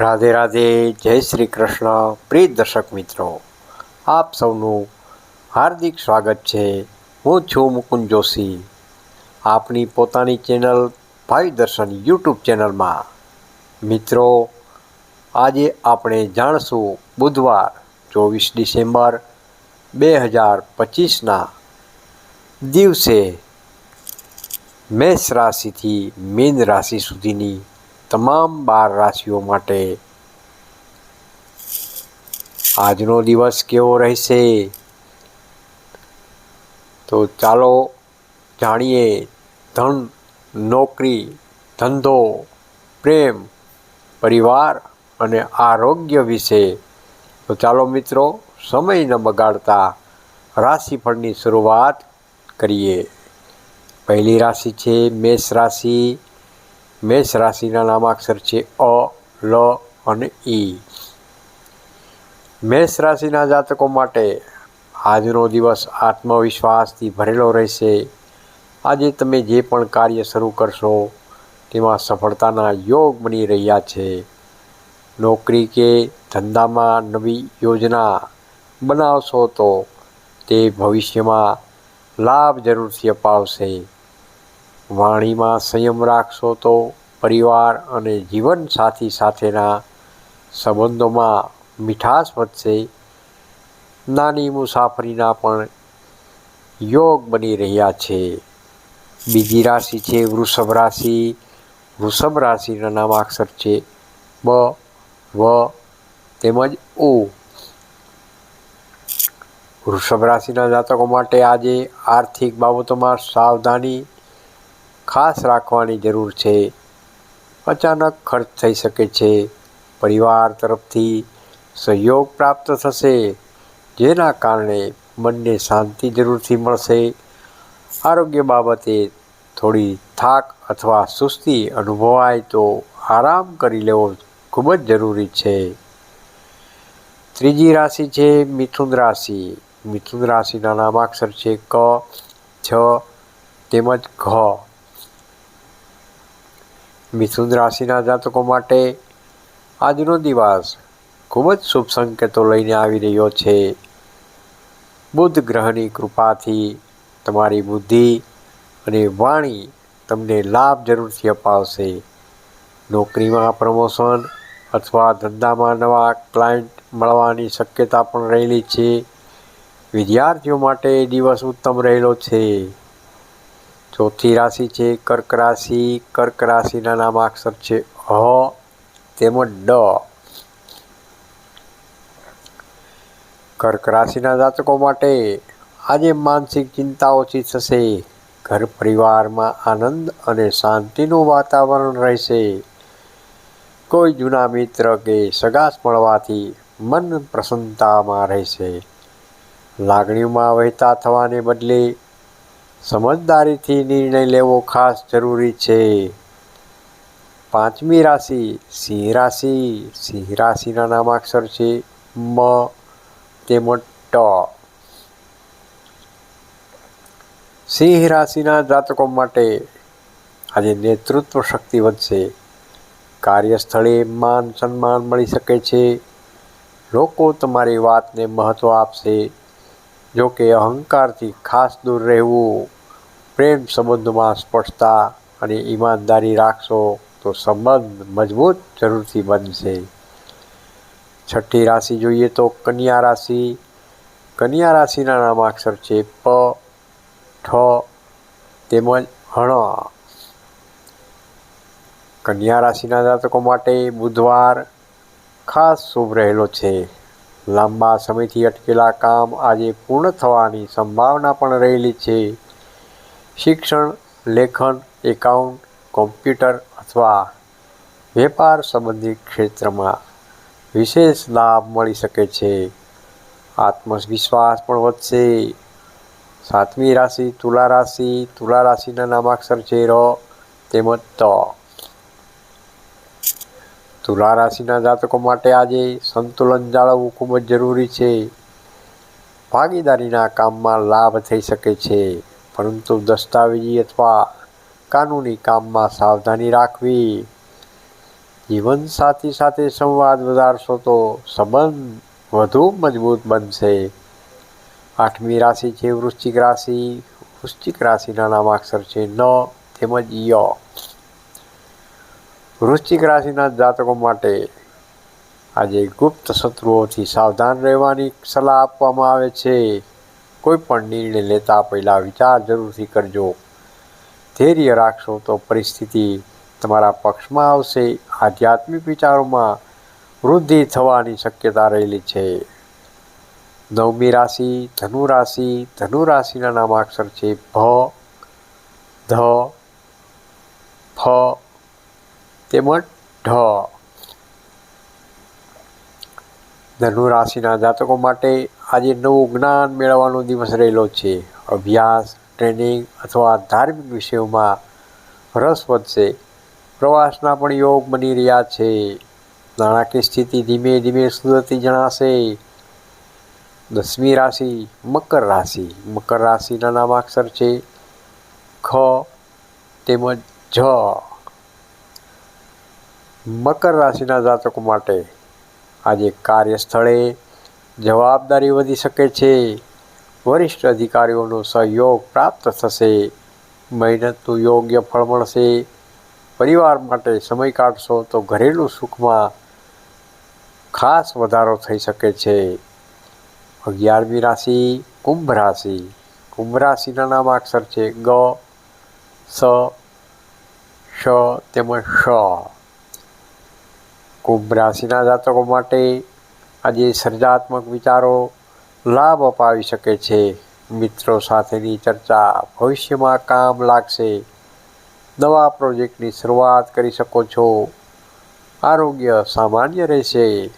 રાધે રાધે, જય શ્રી કૃષ્ણ. પ્રિય દર્શક મિત્રો, આપ સૌનું હાર્દિક સ્વાગત છે. હું છું મુકુંદ જોશી. આપની પોતાની ચેનલ ભાઈ દર્શન યુટ્યુબ ચેનલમાં. મિત્રો, આજે આપણે જાણશું બુધવાર, ચોવીસ ડિસેમ્બર બે હજાર પચીસના દિવસે મેષ રાશિથી મીન રાશિ સુધીની તમામ બાર રાશિઓ માટે આજનો દિવસ કેવો રહેશે? તો ચાલો જાણીએ ધન, નોકરી, ધંધો, પ્રેમ, પરિવાર અને આરોગ્ય વિશે. તો ચાલો મિત્રો સમય ન બગાડતા રાશિફળની શરૂઆત કરીએ. પહેલી રાશિ છે મેષ રાશિ. મેષ રાશિના નામાક્ષર છે અ, લ અને ઈ મેષ રાશિના જાતકો માટે આજનો દિવસ આત્મવિશ્વાસથી ભરેલો રહેશે. આજે તમે જે પણ કાર્ય શરૂ કરશો, તેમાં સફળતાના યોગ બની રહ્યા છે. નોકરી કે ધંધામાં નવી યોજના બનાવશો તો તે ભવિષ્યમાં લાભ જરૂરથી અપાવશે. વાણીમાં સંયમ રાખશો તો પરિવાર અને જીવનસાથી સાથેના સંબંધોમાં મીઠાશ વધશે. નાની મુસાફરીના પણ યોગ બની રહ્યા છે. બીજી રાશિ છે વૃષભ રાશિ. વૃષભ રાશિના નામાક્ષર છે બ, વ, તેમજ ઉ. વૃષભ રાશિના જાતકો માટે આજે આર્થિક બાબતોમાં સાવધાની ખાસ રાખવાની જરૂર છે. અચાનક ખર્ચ થઈ શકે છે. પરિવાર તરફથી સહયોગ પ્રાપ્ત થશે, જેના કારણે મનને શાંતિ જરૂરથી મળશે. આરોગ્ય બાબતે થોડી થાક અથવા સુસ્તી અનુભવાય તો આરામ કરી લેવો ખૂબ જ જરૂરી છે. ત્રીજી રાશિ છે મિથુન રાશિ. મિથુન રાશિના નામાક્ષર છે ક, છ તેમજ ઘ. મિથુન રાશિના જાતકો માટે આજનો દિવસ ખૂબ જ શુભ સંકેતો લઈને આવી રહ્યો છે. બુદ્ધ ગ્રહની કૃપાથી તમારી બુદ્ધિ અને વાણી તમને લાભ જરૂરથી અપાવશે. નોકરીમાં પ્રમોશન અથવા ધંધામાં નવા ક્લાયન્ટ મળવાની શક્યતા પણ રહેલી છે. વિદ્યાર્થીઓ માટે દિવસ ઉત્તમ રહેલો છે. ચોથી રાશિ છે, કર્ક રાશિ, કર્ક રાશિના નામાક્ષર છે અ તેમજ ડ. કર્ક રાશિના જાતકો માટે આજે માનસિક ચિંતા ઓછી થશે, ઘર પરિવારમાં આનંદ અને શાંતિનું વાતાવરણ રહેશે. કોઈ જૂના મિત્ર કે સગાસ મળવાથી મન પ્રસન્નતામાં રહેશે. લાગણીઓમાં વહેતા થવાને બદલે સમજદારીથી નિર્ણય લેવો ખાસ જરૂરી છે. પાંચમી રાશિ, સિંહ રાશિ. સિંહ રાશિના નામાક્ષર છે મ, તેમજ ટ. સિંહ રાશિના જાતકો માટે આજે નેતૃત્વ શક્તિ વધશે. કાર્યસ્થળે માન સન્માન મળી શકે છે. લોકો તમારી વાતને મહત્ત્વ આપશે. જો કે અહંકારથી ખાસ દૂર રહેવું પ્રેમ સંબંધોમાં સ્પષ્ટતા અને ઈમાનદારી રાખશો તો સંબંધ મજબૂત જરૂરથી બનશે. છઠ્ઠી રાશિ જોઈએ તો કન્યા રાશિ. કન્યા રાશિના નામાક્ષર છે પ, ઠ, તેમજ હણ કન્યા રાશિના જાતકો માટે બુધવાર ખાસ શુભ રહેલો છે. લાંબા સમયથી અટકેલા કામ આજે પૂર્ણ થવાની સંભાવના પણ રહેલી છે. શિક્ષણ, લેખન, એકાઉન્ટ, કોમ્પ્યુટર અથવા વેપાર સંબંધિત ક્ષેત્રમાં વિશેષ લાભ મળી શકે છે. આત્મવિશ્વાસ પણ વધશે. સાતમી રાશિ તુલા રાશિ, તુલા રાશિના નામાક્ષર છે ર તેમજ ત. તુલા રાશિના જાતકો માટે આજે સંતુલન જાળવવું ખૂબ જ જરૂરી છે. ભાગીદારીના કામમાં લાભ થઈ શકે છે. પરંતુ દસ્તાવેજી અથવા કાનૂની કામમાં સાવધાની રાખવી. જીવનસાથી સાથે સંવાદ વધારશો તો સંબંધ વધુ મજબૂત બનશે. આઠમી રાશિ છે વૃશ્ચિક રાશિ. વૃશ્ચિક રાશિના નામાક્ષર છે ન તેમજ ય. વૃશ્ચિક રાશિના જાતકો માટે આજે ગુપ્ત શત્રુઓથી સાવધાન રહેવાની સલાહ આપવામાં આવે છે. કોઈ પણ નિર્ણય લેતા પહેલાં વિચાર જરૂરથી કરજો. ધૈર્ય રાખશો તો પરિસ્થિતિ તમારા પક્ષમાં આવશે. આધ્યાત્મિક વિચારોમાં વૃદ્ધિ થવાની શક્યતા રહેલી છે. નવમી રાશિ, ધનુ રાશિ, ધનુ રાશિના નામાક્ષર છે ભ, ધ, ફ, તેમજ ઢ. ધનુ રાશિના જાતકો માટે આજે નવું જ્ઞાન મેળવવાનો દિવસ રહેલો છે. અભ્યાસ, ટ્રેનિંગ અથવા ધાર્મિક વિષયોમાં રસ વધશે. પ્રવાસના પણ યોગ બની રહ્યા છે. નાણાકીય સ્થિતિ ધીમે ધીમે સુધરતી જણાશે. દસમી રાશિ, મકર રાશિ. મકર રાશિના નામાક્ષર છે ખ તેમજ જ. મકર રાશિના જાતકો માટે આજે કાર્યસ્થળે જવાબદારી વધી શકે છે. વરિષ્ઠ અધિકારીઓનો સહયોગ પ્રાપ્ત થશે. મહેનતનું યોગ્ય ફળ મળશે. પરિવાર માટે સમય કાઢશો તો ઘરેલું સુખમાં ખાસ વધારો થઈ શકે છે. અગિયારમી રાશિ, કુંભ રાશિ. કુંભ રાશિના નામ અક્ષર છે ગ, સ તેમજ શ કુંભ રાશિના જાતકો માટે આજે સર્જાત્મક વિચારો લાભ અપાવી શકે છે. મિત્રો સાથેની ચર્ચા ભવિષ્યમાં કામ લાગશે. નવા પ્રોજેક્ટની શરૂઆત કરી શકો છો. આરોગ્ય સામાન્ય રહેશે.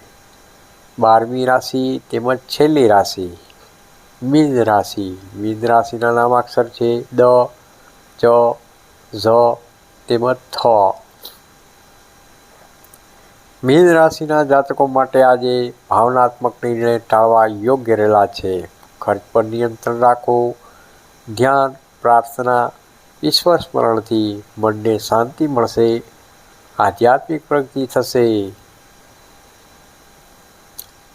બારમી રાશિ તેમજ છેલ્લી રાશિ. મીન રાશિ. મીન રાશિના નામાક્ષર છે દ ચ ઝ તેમજ થ. મીન રાશિના જાતકો માટે આજે ભાવનાત્મક નિર્ણય ટાળવા યોગ્ય રહેલા છે. ખર્ચ પર નિયંત્રણ રાખો. ધ્યાન, પ્રાર્થના, ઈશ્વર સ્મરણથી મનને શાંતિ મળશે. આધ્યાત્મિક પ્રગતિ થશે.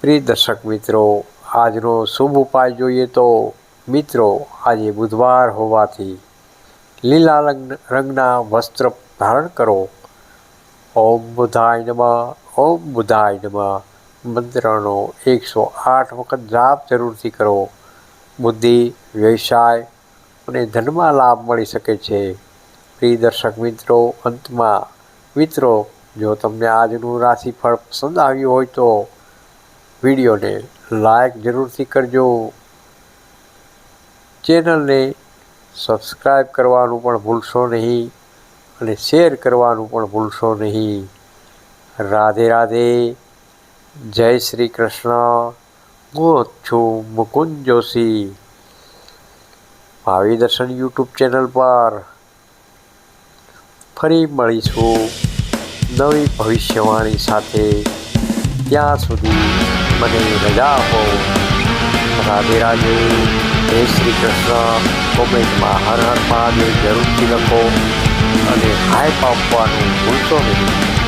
પ્રિય દર્શક મિત્રો, આજનો શુભ ઉપાય જોઈએ તો મિત્રો, આજે બુધવાર હોવાથી લીલા રંગના વસ્ત્ર ધારણ કરો. ઓમ બુધાય નમઃ, ઓમ બુધાય નમઃ. મંત્રનો એકસો આઠ વખત જાપ જરૂરથી કરો. બુદ્ધિ વ્યવસાય અને ધનમાં લાભ મળી શકે છે. પ્રિય દર્શક મિત્રો, અંતમાં મિત્રો, જો તમને આજનું રાશિફળ પસંદ આવ્યું હોય તો વિડીયોને લાઈક જરૂરથી કરજો. ચેનલને સબસ્ક્રાઈબ કરવાનું પણ ભૂલશો નહીં. અને શેર કરવાનું પણ ભૂલશો નહીં. રાધે રાધે, જય શ્રી કૃષ્ણ. હું છું મુકુંદ જોશી. ભાવિ દર્શન યુટ્યુબ ચેનલ પર ફરી મળીશું નવી ભવિષ્યવાણી સાથે. ત્યાં સુધી મને રજા આપો. રાધે રાધે, જય શ્રી કૃષ્ણ. કોમેન્ટમાં હર હર મહાદેવ જરૂરથી લખો. અને હાઈ પાપવાનું ભૂલશો નહીં.